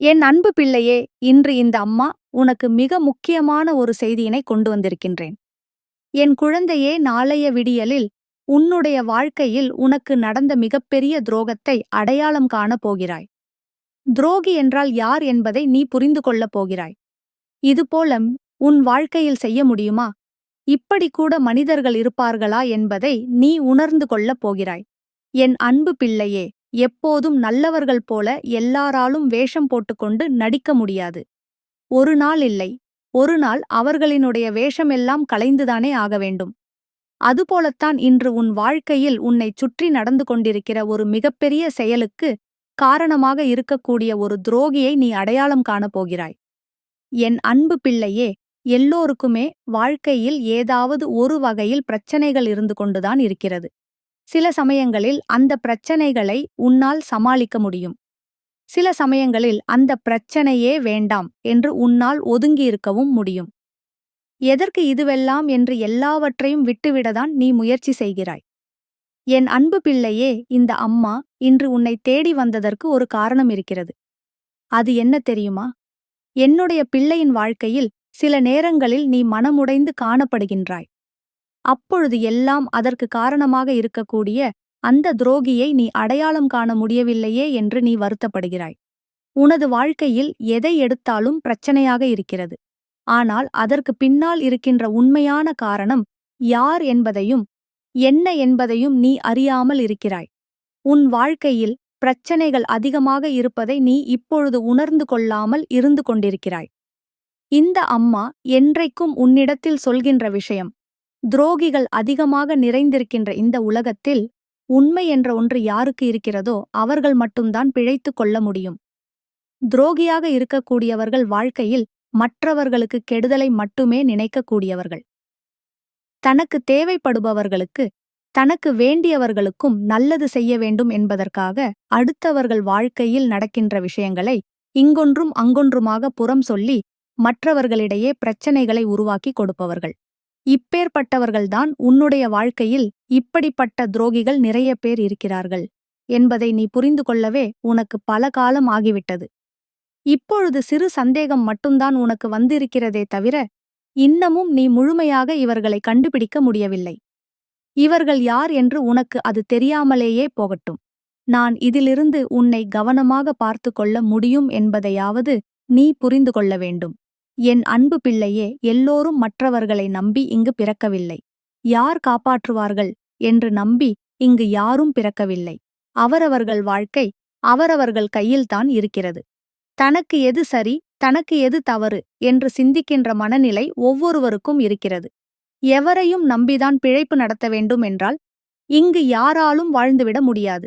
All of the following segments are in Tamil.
என் அன்பு பிள்ளையே இன்று இந்த அம்மா உனக்கு மிக முக்கியமான ஒரு செய்தியினை கொண்டு வந்திருக்கின்றேன். என் குழந்தையே நாளைய விடியலில் உன்னுடைய வாழ்க்கையில் உனக்கு நடந்த மிகப்பெரிய துரோகத்தை அடையாளம் காணப் போகிறாய். துரோகி என்றால் யார் என்பதை நீ புரிந்து கொள்ளப் போகிறாய். இதுபோல உன் வாழ்க்கையில் செய்ய முடியுமா? இப்படி கூட மனிதர்கள் இருப்பார்களா என்பதை நீ உணர்ந்து கொள்ளப் போகிறாய். என் அன்பு பிள்ளையே எப்போதும் நல்லவர்கள் போல எல்லாராலும் வேஷம் போட்டுக்கொண்டு நடிக்க முடியாது. ஒரு நாள் இல்லை. ஒரு நாள் அவர்களினுடைய வேஷமெல்லாம் கலைந்துதானே ஆக வேண்டும். அதுபோலத்தான் இன்று உன் வாழ்க்கையில் உன்னைச் சுற்றி நடந்து கொண்டிருக்கிற ஒரு மிகப்பெரிய செயலுக்கு காரணமாக இருக்கக்கூடிய ஒரு துரோகியை நீ அடையாளம் காணப் போகிறாய். என் அன்பு பிள்ளையே எல்லோருக்குமே வாழ்க்கையில் ஏதாவது ஒரு வகையில் பிரச்சனைகள் இருந்து கொண்டுதான் இருக்கிறது. சில சமயங்களில் அந்த பிரச்சனைகளை உன்னால் சமாளிக்க முடியும். சில சமயங்களில் அந்த பிரச்சனையே வேண்டாம் என்று உன்னால் ஒதுங்கியிருக்கவும் முடியும். எதற்கு இதுவெல்லாம் என்று எல்லாவற்றையும் விட்டுவிடதான் நீ முயற்சி செய்கிறாய். என் அன்பு பிள்ளையே இந்த அம்மா இன்று உன்னை தேடி வந்ததற்கு ஒரு காரணம் இருக்கிறது. அது என்ன தெரியுமா? என்னுடைய பிள்ளையின் வாழ்க்கையில் சில நேரங்களில் நீ மனமுடைந்து காணப்படுகின்றாய். அப்பொழுது எல்லாம் அதற்கு காரணமாக இருக்கக்கூடிய அந்த துரோகியை நீ அடையாளம் காண முடியவில்லையே என்று நீ வருத்தப்படுகிறாய். உனது வாழ்க்கையில் எதை எடுத்தாலும் பிரச்சனையாக இருக்கிறது. ஆனால் அதற்கு பின்னால் இருக்கின்ற உண்மையான காரணம் யார் என்பதையும் என்ன என்பதையும் நீ அறியாமல் இருக்கிறாய். உன் வாழ்க்கையில் பிரச்சனைகள் அதிகமாக இருப்பதை நீ இப்பொழுது உணர்ந்து கொள்ளாமல் இருந்து கொண்டிருக்கிறாய். இந்த அம்மா என்றைக்கும் உன்னிடத்தில் சொல்கின்ற விஷயம் துரோகிகள் அதிகமாக நிறைந்திருக்கின்ற இந்த உலகத்தில் உண்மை என்ற ஒன்று யாருக்கு இருக்கிறதோ அவர்கள் மட்டும்தான் பிழைத்துக் கொள்ள முடியும். துரோகியாக இருக்கக்கூடியவர்கள் வாழ்க்கையில் மற்றவர்களுக்கு கெடுதலை மட்டுமே நினைக்கக்கூடியவர்கள். தனக்கு தேவைப்படுபவர்களுக்கு தனக்கு வேண்டியவர்களுக்கும் நல்லது செய்ய வேண்டும் என்பதற்காக அடுத்தவர்கள் வாழ்க்கையில் நடக்கின்ற விஷயங்களை இங்கொன்றும் அங்கொன்றுமாக புறம் சொல்லி மற்றவர்களிடையே பிரச்சனைகளை உருவாக்கி கொடுப்பவர்கள். இப்பேற்பட்டவர்கள்தான் உன்னுடைய வாழ்க்கையில் இப்படிப்பட்ட துரோகிகள் நிறைய பேர் இருக்கிறார்கள் என்பதை நீ புரிந்து கொள்ளவே உனக்கு பல காலம் ஆகிவிட்டது. இப்பொழுது சிறு சந்தேகம் மட்டும்தான் உனக்கு வந்திருக்கிறதே தவிர இன்னமும் நீ முழுமையாக இவர்களை கண்டுபிடிக்க முடியவில்லை. இவர்கள் யார் என்று உனக்கு அது தெரியாமலேயே போகட்டும். நான் இதிலிருந்து உன்னை கவனமாக பார்த்து கொள்ள முடியும் என்பதையாவது நீ புரிந்து கொள்ள வேண்டும். என் அன்பு பிள்ளையே எல்லோரும் மற்றவர்களை நம்பி இங்கு பிறக்கவில்லை. யார் காப்பாற்றுவார்கள் என்று நம்பி இங்கு யாரும் பிறக்கவில்லை. அவரவர்கள் வாழ்க்கை அவரவர்கள் கையில்தான் இருக்கிறது. தனக்கு எது சரி தனக்கு எது தவறு என்று சிந்திக்கின்ற மனநிலை ஒவ்வொருவருக்கும் இருக்கிறது. எவரையும் நம்பிதான் பிழைப்பு நடத்த வேண்டும் என்றால் இங்கு யாராலும் வாழ்ந்துவிட முடியாது.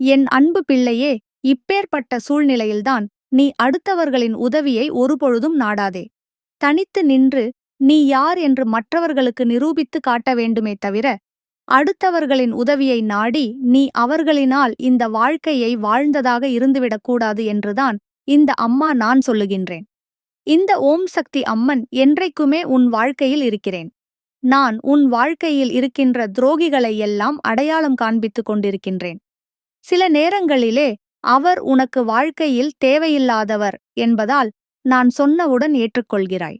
என் அன்பு பிள்ளையே இப்பேற்பட்ட சூழ்நிலையில்தான் நீ அடுத்தவர்களின் உதவியை ஒருபொழுதும் நாடாதே. தனித்து நின்று நீ யார் என்று மற்றவர்களுக்கு நிரூபித்து காட்ட வேண்டுமே தவிர அடுத்தவர்களின் உதவியை நாடி நீ அவர்களினால் இந்த வாழ்க்கையை வாழ்ந்ததாக இருந்துவிடக்கூடாது என்றுதான் இந்த அம்மா நான் சொல்லுகின்றேன். இந்த ஓம் சக்தி அம்மன் என்றைக்குமே உன் வாழ்க்கையில் இருக்கிறேன். நான் உன் வாழ்க்கையில் இருக்கின்ற துரோகிகளை எல்லாம் அடையாளம் காண்பித்துக் கொண்டிருக்கின்றேன். சில நேரங்களிலே அவர் உனக்கு வாழ்க்கையில் தேவையில்லாதவர் என்பதால் நான் சொன்னவுடன் ஏற்றுக்கொள்கிறாய்.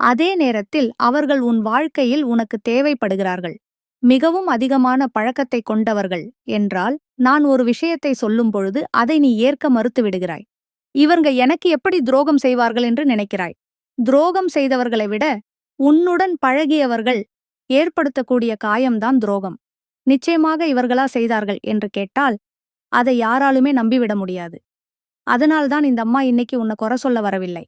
அதே நேரத்தில் அவர்கள் உன் வாழ்க்கையில் உனக்கு தேவைப்படுகிறார்கள். மிகவும் அதிகமான பழக்கத்தை கொண்டவர்கள் என்றால் நான் ஒரு விஷயத்தை சொல்லும் பொழுது அதை நீ ஏற்க மறுத்து விடுகிறாய் இவங்க எனக்கு எப்படி துரோகம் செய்வார்கள் என்று நினைக்கிறாய். துரோகம் செய்தவர்களை விட உன்னுடன் பழகியவர்கள் ஏற்படுத்தக்கூடிய காயம்தான் துரோகம். நிச்சயமாக இவர்களா செய்தார்கள் என்று கேட்டால் அதை யாராலுமே நம்பிவிட முடியாது. அதனால்தான் இந்த அம்மா இன்னைக்கு உன்னை குறை சொல்ல வரவில்லை.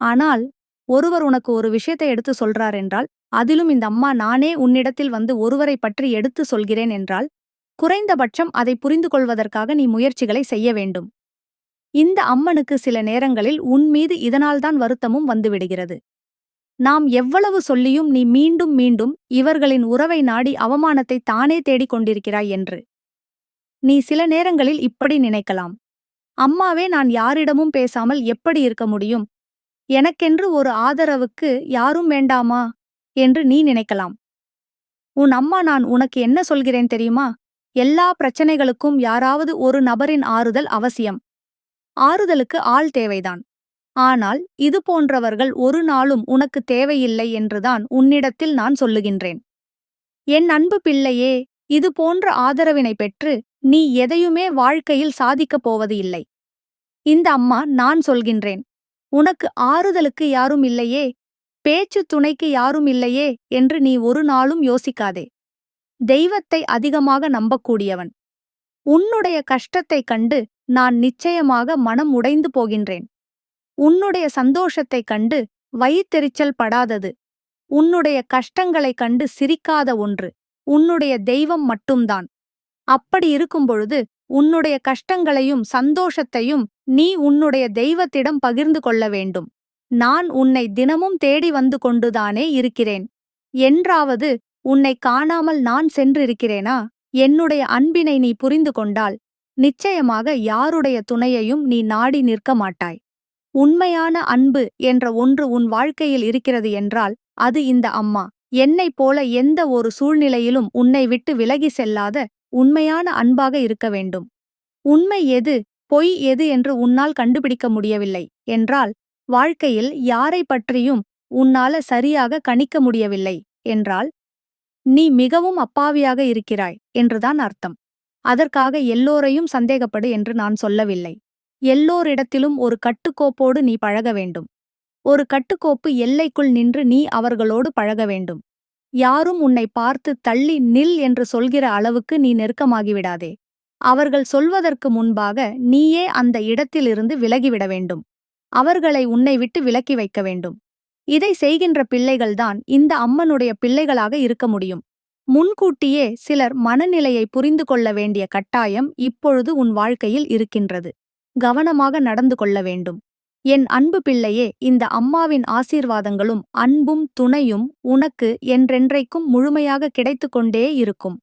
ஆனால் ஒருவர் உனக்கு ஒரு விஷயத்தை எடுத்து சொல்றார் என்றால் அதிலும் இந்த அம்மா நானே உன்னிடத்தில் வந்து ஒருவரை பற்றி எடுத்து சொல்கிறேன் என்றால் குறைந்தபட்சம் அதை புரிந்து கொள்வதற்காக நீ முயற்சிகளை செய்ய வேண்டும். இந்த அம்மனுக்கு சில நேரங்களில் உன் மீது இதனால்தான் வருத்தமும் வந்துவிடுகிறது. நாம் எவ்வளவு சொல்லியும் நீ மீண்டும் மீண்டும் இவர்களின் உறவை நாடி அவமானத்தை தானே தேடிக் கொண்டிருக்கிறாய் என்று. நீ சில நேரங்களில் இப்படி நினைக்கலாம். அம்மாவே நான் யாரிடமும் பேசாமல் எப்படி இருக்க முடியும்? எனக்கென்று ஒரு ஆதரவுக்கு யாரும் வேண்டாமா? என்று நீ நினைக்கலாம். உன் அம்மா நான் உனக்கு என்ன சொல்கிறேன் தெரியுமா? எல்லா பிரச்சனைகளுக்கும் யாராவது ஒரு நபரின் ஆறுதல் அவசியம். ஆறுதலுக்கு ஆள் தேவைதான். ஆனால் இது போன்றவர்கள் ஒரு நாளும் உனக்கு தேவையில்லை என்றுதான் உன்னிடத்தில் நான் சொல்லுகின்றேன். என் அன்பு பிள்ளையே இது போன்ற ஆதரவினை பெற்று நீ எதையுமே வாழ்க்கையில் சாதிக்கப் போவது இல்லை. இந்த அம்மா நான் சொல்கின்றேன். உனக்கு ஆறுதலுக்கு யாரும் இல்லையே பேச்சு துணைக்கு யாரும் இல்லையே என்று நீ ஒரு நாளும் யோசிக்காதே. தெய்வத்தை அதிகமாக நம்பக்கூடியவன். உன்னுடைய கஷ்டத்தைக் கண்டு நான் நிச்சயமாக மனம் உடைந்து போகின்றேன். உன்னுடைய சந்தோஷத்தைக் கண்டு வயிற்றெரிச்சல் படாதது. உன்னுடைய கஷ்டங்களைக் கண்டு சிரிக்காத ஒன்று உன்னுடைய தெய்வம் மட்டும்தான். அப்படி இருக்கும் பொழுது உன்னுடைய கஷ்டங்களையும் சந்தோஷத்தையும் நீ உன்னுடைய தெய்வத்திடம் பகிர்ந்து கொள்ள வேண்டும். நான் உன்னை தினமும் தேடி வந்து கொண்டுதானே இருக்கிறேன். என்றாவது உன்னை காணாமல் நான் சென்றிருக்கிறேனா? என்னுடைய அன்பினை நீ புரிந்து கொண்டால் நிச்சயமாக யாருடைய துணையையும் நீ நாடி நிற்க மாட்டாய். உண்மையான அன்பு என்ற ஒன்று உன் வாழ்க்கையில் இருக்கிறது என்றால் அது இந்த அம்மா. என்னைப் போல எந்த ஒரு சூழ்நிலையிலும் உன்னை விட்டு விலகி செல்லாத உண்மையான அன்பாக இருக்க வேண்டும். உண்மை எது பொய் எது என்று உன்னால் கண்டுபிடிக்க முடியவில்லை என்றால் வாழ்க்கையில் யாரை பற்றியும் உன்னால சரியாக கணிக்க முடியவில்லை என்றால் நீ மிகவும் அப்பாவியாக இருக்கிறாய் என்றுதான் அர்த்தம். அதற்காக எல்லோரையும் சந்தேகப்படு என்று நான் சொல்லவில்லை. எல்லோரிடத்திலும் ஒரு கட்டுக்கோப்போடு நீ பழக வேண்டும். ஒரு கட்டுக்கோப்பு எல்லைக்குள் நின்று நீ அவர்களோடு பழக வேண்டும். யாரும் உன்னை பார்த்து தள்ளி நில் என்று சொல்கிற அளவுக்கு நீ நெருக்கமாகிவிடாதே. அவர்கள் சொல்வதற்கு முன்பாக நீயே அந்த இடத்திலிருந்து விலகிவிட வேண்டும். அவர்களை உன்னை விட்டு விலக்கி வைக்க வேண்டும். இதை செய்கின்ற பிள்ளைகள்தான் இந்த அம்மனுடைய பிள்ளைகளாக இருக்க முடியும். முன்கூட்டியே சிலர் மனநிலையை புரிந்து கொள்ள வேண்டிய கட்டாயம் இப்பொழுது உன் வாழ்க்கையில் இருக்கின்றது. கவனமாக நடந்து கொள்ள வேண்டும். என் அன்பு பிள்ளையே இந்த அம்மாவின் ஆசீர்வாதங்களும் அன்பும் துணையும் உனக்கு என்றென்றைக்கும் முழுமையாக கிடைத்துக் கொண்டே இருக்கும்.